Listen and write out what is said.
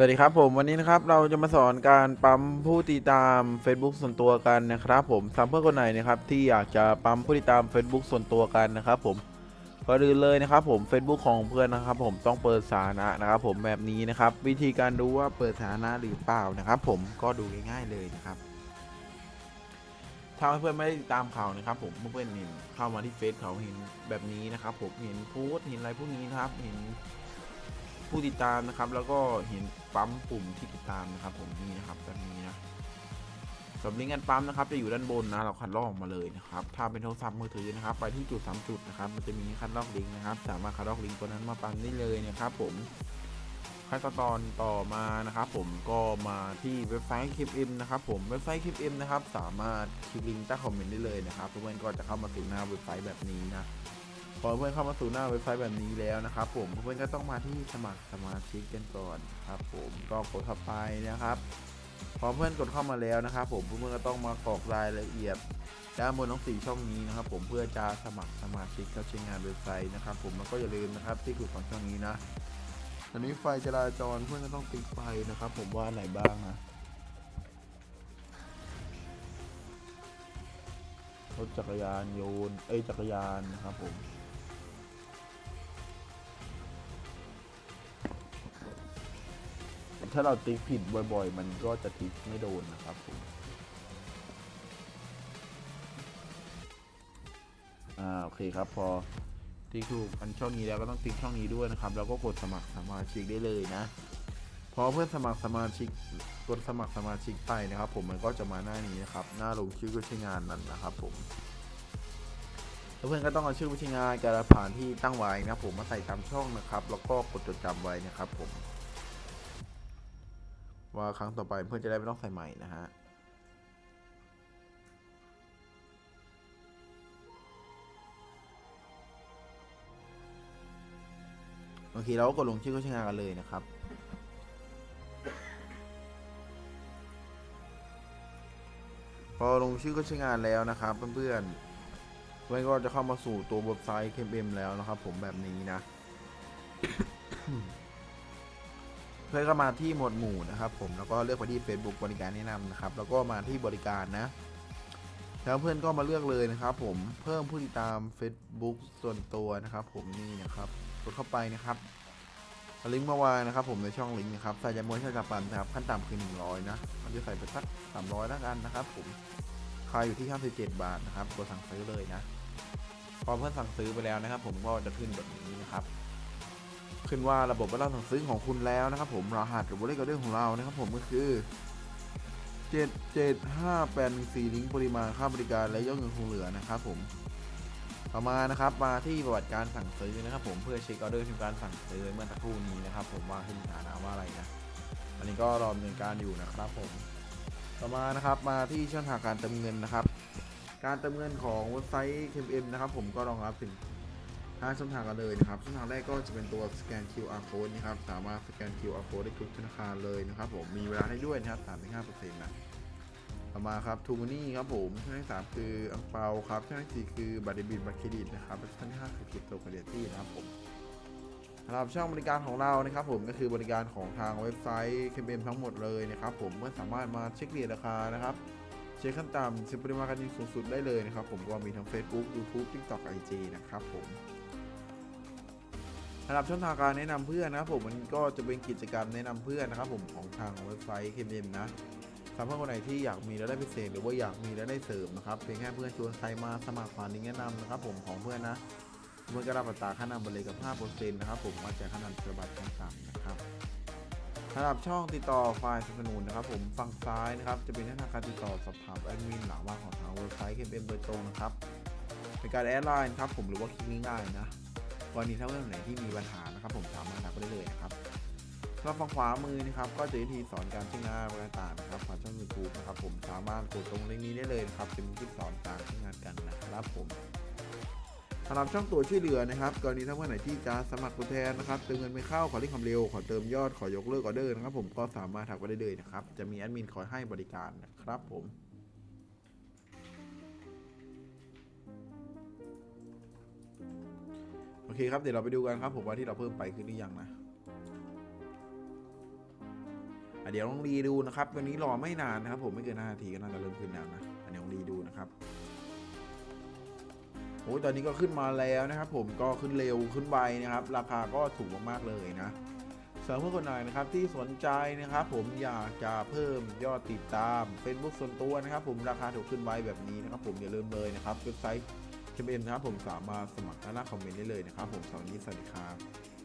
สวัสดีครับผมวันนี้นะครับเราจะมาสอนการปั๊มผู้ติดตาม Facebook ส่วนตัวกันนะครับ ผมสำหรับเพื่อนคนไหนนะครับที่อยากจะปั๊มผู้ติดตาม Facebook ส่วนตัวกันนะครับผมก่อนอื่นเลยนะครับผม Facebook ของเพื่อนนะครับ ผมต้องเปิดสาธารณะนะครับ ผมแบบนี้นะครับ วิธีการดูว่าเปิดสาธารณะหรือเปล่านะครับ ผมก็ดูง่ายๆเลยนะครับถ้าเพื่อนไม่ได้ติดตามข่าวนะครับ ผมเพื่อนเห็นเข้ามาที่เฟซเขาเห็นแบบนี้นะครับ ผมเห็นโพสต์เห็นอะไรพวกนี้นะครับเห็น ผู้ติดตามนะครับ แล้วก็เห็นปั๊มปุ่มที่ติดตามนะครับ ผมนี่นะครับแบบนี้นะสำหรับลิงก์การปั๊มนะครับจะอยู่ด้านบนนะเราคัดลอกออกมาเลยนะครับถ้าเป็นโทรศัพท์มือถือนะครับ ไปที่จุดสามจุดนะครับมันจะมีคัดลอกลิงก์นะครับ สามารถคัดลอกลิงก์ตัวนั้นมาปั๊มได้เลยนะครับ ผมขั้นตอนต่อมานะครับผมก็มาที่เว็บไซต์คลิปเอ็มนะครับผมเว็บไซต์คลิปเอ็มนะครับสามารถคลิกลิงก์ใต้คอมเมนต์ได้เลยนะครับเพื่อนๆก็จะเข้ามาสู่หน้าเว็บไซต์แบบนี้นะ พอเพื่อนเข้ามาสู่หน้าเว็บไซต์แบบนี้แล้วนะครับ ผมเพื่อนก็ต้องมาที่สมัครสมาชิกกันก่อนครับผมก็กดเข้าไปนะครับ พอเพื่อนกดเข้ามาแล้วนะครับ ผมเพื่อนก็ต้องมากรอกรายละเอียดด้านบนทั้งสี่ช่องนี้นะครับ ผมเพื่อจะสมัครสมาชิกเข้าใช้งานเว็บไซต์นะครับ ผมแล้วก็อย่าลืมนะครับที่คือของช่องนี้นะอันนี้ไฟจราจรเพื่อนก็ต้องติ๊กไฟนะครับ ผมว่าไหนบ้างนะรถจักรยานโยนเอ้ยจักรยานนะครับผม ถ้าเราติ๊กผิดบ่อยๆ มันก็จะติ๊กไม่โดนนะครับผมอ่าโอเคครับพอติ๊กถูกอันช่องนี้แล้วก็ต้องติ๊กช่องนี้ด้วยนะครับ แล้วก็กดสมัครสมาชิกได้เลยนะพอเพื่อนสมัครสมาชิกกดสมัครสมาชิกไปนะครับ ผมมันก็จะมาหน้านี้นะครับ หน้าลงชื่อผู้ใช้งานนั้นนะครับ ผมแล้วเพื่อนก็ต้องเอาชื่อผู้ใช้งานการผ่านที่ตั้งไว้นะผมมาใส่ตามช่องนะครับ แล้วก็กดจดจำไว้นะครับผม ว่าครั้งต่อไปเพื่อนจะได้ไม่ต้องใส่ใหม่นะฮะโอเคเราก็กดลงชื่อเข้าใช้งานกันเลยนะครับพอลงชื่อเข้าใช้งานแล้วนะครับเพื่อนๆเพื่อนก็จะเข้ามาสู่ตัวเว็บไซต์ KMM แล้วนะครับผมแบบนี้นะ เพื่อนก็มาที่หมวดหมู่นะครับ ผมแล้วก็เลือกไปที่ Facebook บริการแนะนำนะครับ แล้วก็มาที่บริการนะ แล้วเพื่อนก็มาเลือกเลยนะครับ ผมเพิ่มผู้ติดตาม Facebook ส่วนตัวนะครับ ผมนี่นะครับกดเข้าไปนะครับลิงก์มาวางนะครับ ผมในช่องลิงก์นะครับใส่จำนวนช่องจัปันนะครับขั้นต่ำคือ100นะมันจะใส่ไปสัก300แล้วกันนะครับ ผมคายอยู่ที่57บาทนะครับกดสั่งซื้อเลยนะพอเพื่อนสั่งซื้อไปแล้วนะครับ ผมก็จะขึ้นแบบนี้นะครับ ขึ้นว่าระบบรับสั่งซื้อของคุณแล้วนะครับผมรหัสหรือว่าเลขกรเดื่องของเรานะครับผมก็คือเจ็ดเจ็ดห้าแปดสี่ลิงก์ปริมาณค่าบริการและยอดเงินคงเหลือนะครับผมต่อมานะครับมาที่ประวัติการสั่งซื้อนะครับ ผมเพื่อเช็คออเดอร์ที่การสั่งซื้อเมื่อสักครู่นี้นะครับ ผมว่าขึ้นฐานะว่าอะไรนะอันนี้ก็รอดำเนินการอยู่นะครับผมต่อมานะครับมาที่ช่องทางการเติมเงินนะครับ การเติมเงินของเว็บไซต์ KMM นะครับ ผมก็รองรับถึง 5ช่องทางกันเลยนะครับช่องทางแรกก็จะเป็นตัวสแกน QR code นะครับสามารถสแกน QR code ได้ทุกธนาคารเลยนะครับผมมีเวลาให้ด้วยนะครับ3-5%นะต่อมาครับทูมันนี่ครับผมช่องที่สามคืออังเปาครับช่องที่สี่คือบัตรเดบิตบัตรเครดิตนะครับและช่องที่ห้าคือคริปโตเคอเรนซีนะครับผมสำหรับช่องบริการของเรานะครับผมก็คือบริการของทางเว็บไซต์ KBM ทั้งหมดเลยนะครับผมก็สามารถมาเช็คเรียนราคานะครับเช็คขั้นต่ำเช็คปริมาณการยิงสูงสุดได้เลยนะครับผมก็มีทั้ง Facebook YouTube TikTok IG นะครับผม สำหรับช่องทางการแนะนำเพื่อนนะครับผมมันก็จะเป็นกิจกรรมแนะนำเพื่อนนะครับผมของทางเว็บไซต์ KMM นะสำหรับคนไหนที่อยากมีรายได้พิเศษหรือว่าอยากมีรายได้เสริมนะครับเพียงแค่เพื่อนชวนใครมาสมัครผ่านลิงก์แนะนำนะครับผมของเพื่อนนะเพื่อนก็รับอัตราค่านาบริกับ5%นะครับผมมาจากค่านาธบัตรขั้นต่ำนะครับสำหรับช่องติดต่อฝ่ายสนับสนุนนะครับผมฝั่งซ้ายนะครับจะเป็นช่องทางการติดต่อสอบถามแอดมินหลังว่างของทางเว็บไซต์ KMM โดยตรงนะครับเป็นการแอดไลน์ครับผมหรือว่าคลิกง่ายๆนะ วันนี้ถ้าเพื่อนไหนที่มีปัญหานะครับ ผมสามารถทักไปได้เลยนะครับสำหรับฝั่งขวามือนะครับก็จะวิธีสอนการใช้งานบริการต่างๆนะครับผ่านช่องยูทูบนะครับผมสามารถกดตรงลิงก์นี้ได้เลยนะครับเป็นคลิปสอนการใช้งานกันนะครับผมสำหรับช่องตัวช่วยเหลือนะครับกรณีถ้าเพื่อนไหนที่จะสมัครตัวแทนนะครับเติมเงินไม่เข้าขอเร่งความเร็วขอเติมยอดขอยกเลิกออเดอร์นะครับผมก็สามารถทักไปได้เลยนะครับจะมีแอดมินคอยให้บริการนะครับผม โอเคครับเดี๋ยวเราไปดูกันครับผมว่าที่เราเพิ่มไปคือหรือยังนะเดี๋ยวลองรีดูนะครับวันนี้รอไม่นานนะครับ ผมไม่เกิน5นาทีก็น่าจะเริ่มขึ้นแล้วนะอันนี้ลองรีดูนะครับโอ้ยตอนนี้ก็ขึ้นมาแล้วนะครับ ผมก็ขึ้นเร็วขึ้นไวนะครับ ราคาก็ถูกมากๆเลยนะสำหรับเพื่อนคนไหนนะครับที่สนใจนะครับ ผมอยากจะเพิ่มยอดติดตาม Facebook ส่วนตัวนะครับ ผมราคาถูกขึ้นไวแบบนี้นะครับ ผมอย่าลืมเลยนะครับเว็บไซต์ KBN นะครับผมสามารถสมัครด้านล่าคอมเมนต์ได้เลยนะครับผมสวันนี้สวัสดีครับ